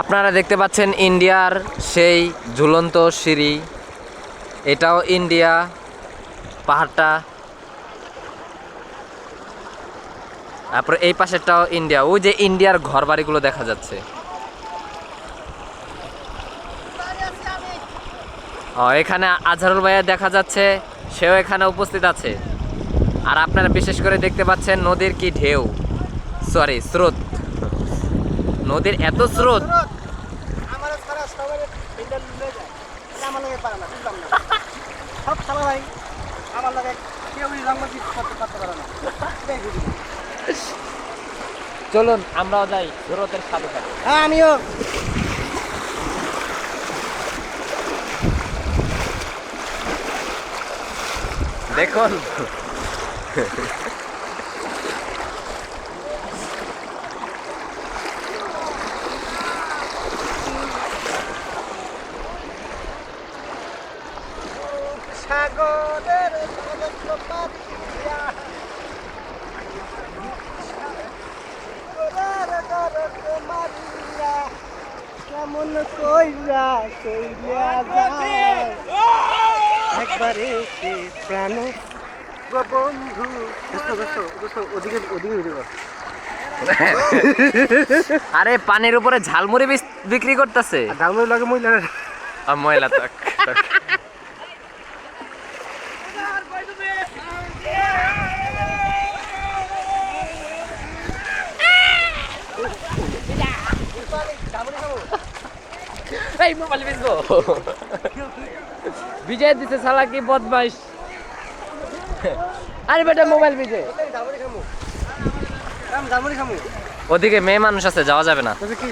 আপনারা দেখতে পাচ্ছেন ইন্ডিয়ার সেই ঝুলন্ত সিঁড়ি। এটাও ইন্ডিয়া পাহাড়টা। তারপরে এই পাশেরটাও ইন্ডিয়া। ওই যে ইন্ডিয়ার ঘর বাড়িগুলো দেখা যাচ্ছে। ও, এখানে আজহারুল ভাইয়া দেখা যাচ্ছে, সেও এখানে উপস্থিত আছে। আর আপনারা বিশেষ করে দেখতে পাচ্ছেন নদীর কি ঢেউ। সরি স্রোত। নদীর এত স্রোত। চলুন আমরাও যাই স্রোতের সাথে সাথে। হ্যাঁ আমিও। দেখুন। সাগরের কেমন কইরা কইরা যায়। একবারে সে প্রাণ বন্ধু। দোস্ত দোস্ত দোস্ত ওদিকে ওদিকে ভিডিও আরে পানির উপরে ঝালমুড়ি বিক্রি করতেছে। ডাউনলোড লাগে মহিলারা আর ময়লা তাক এই মোবাইল বেচবো বিজয় দিতে সালা কি বদমাইশ। আরে বেটা মোবাইল বিজয়। ওদিকে মেয়ে মানুষ আছে যাওয়া যাবে না। কি